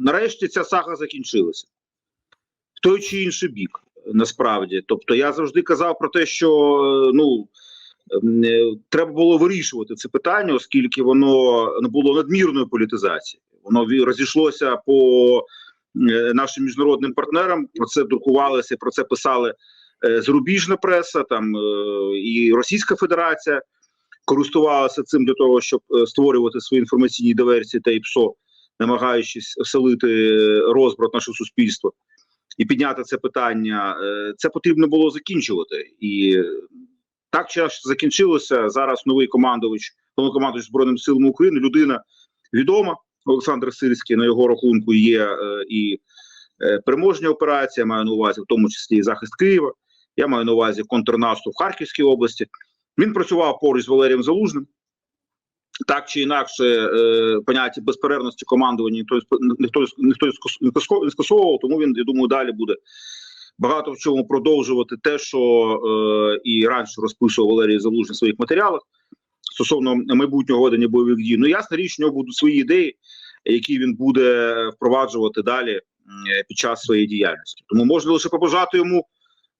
нарешті ця сага закінчилася в той чи інший бік. Насправді, тобто, я завжди казав про те, що е, ну ем, е, треба було вирішувати це питання, оскільки воно було надмірної політизації. Воно розійшлося по е, нашим міжнародним партнерам. Про це друкувалося, про це писали е, зарубіжна преса, там е, і Російська Федерація користувалася цим для того, щоб е, створювати свої інформаційні диверсії та ІПСО, намагаючись оселити розбрат нашого суспільства і підняти це питання. Е, Це потрібно було закінчувати. І так час закінчилося. Зараз новий командувач, головнокомандувач Збройним силам України, людина відома. Олександр Сирський на його рахунку є е, і е, переможня операція, маю на увазі, в тому числі і захист Києва. Я маю на увазі контрнаступ в Харківській області. Він працював поруч з Валерієм Залужним. Так чи інакше, е, поняття безперервності командування ніхто ніхто ніхто не скасо- не скасовував, тому він я думаю, далі буде багато в чому продовжувати те, що е, і раніше розписував Валерій Залужний в своїх матеріалах стосовно майбутнього ведення бойових дій. Ну ясна річ, у нього будуть свої ідеї, які він буде впроваджувати далі під час своєї діяльності. Тому можна лише побажати йому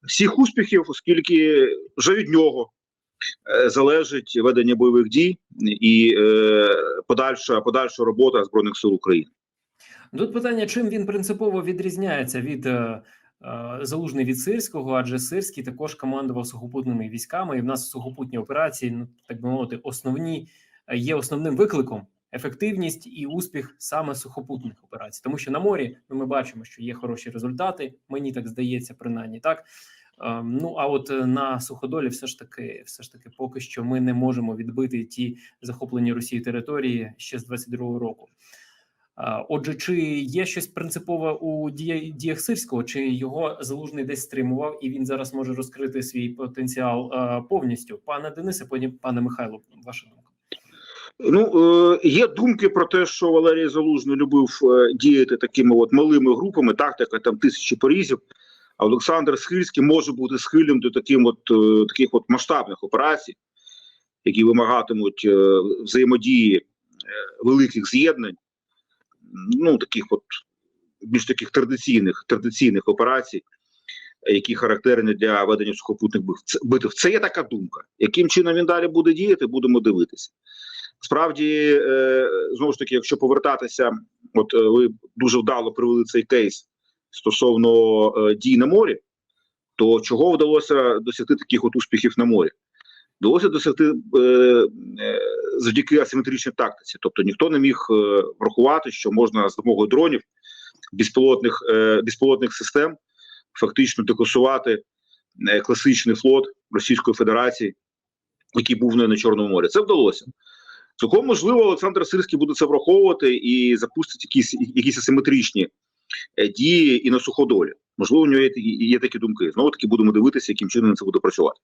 всіх успіхів, оскільки вже від нього залежить ведення бойових дій і е, подальша подальша робота збройних сил України. Тут питання, чим він принципово відрізняється від е, е, залужний від сирського, адже сирський також командував сухопутними військами, і в нас сухопутні операції, ну так би мовити, основні е, є основним викликом. Ефективність і успіх саме сухопутних операцій, тому що на морі ну, ми бачимо, що є хороші результати. Мені так здається, принаймні так. Е, Ну а от е, на суходолі, все ж таки, все ж таки, поки що ми не можемо відбити ті захоплені Росією території ще з 22-го року. Отже, чи є щось принципове у дія- діях Сирського, чи його залужний десь стримував, і він зараз може розкрити свій потенціал повністю? Пане Денисе, потім пане Михайло, ваша думка. Ну е, є думки про те, що Валерій Залужний любив е, діяти такими от малими групами, тактика там тисячі порізів. Олександр Схильський може бути схильним до таким от е, таких от масштабних операцій, які вимагатимуть е, взаємодії е, великих з'єднань, ну таких от більш таких традиційних традиційних операцій, які характерні для ведення сухопутних битв. Це- є така думка. Яким чином він далі буде діяти, будемо дивитися. Справді, знову ж таки, якщо повертатися, от ви дуже вдало привели цей кейс стосовно е, дій на морі, то чого вдалося досягти таких от успіхів на морі? Вдалося досягти е, е, завдяки асиметричній тактиці. Тобто ніхто не міг е, врахувати, що можна з допомогою дронів, безпілотних, е, безпілотних систем фактично декосувати класичний флот Російської Федерації, який був не на Чорному морі. Це вдалося. Цілком можливо, Олександр Сирський буде це враховувати і запустить якісь якісь асиметричні дії і на суходолі. Можливо, у нього є такі думки. Знову таки будемо дивитися, яким чином це буде працювати.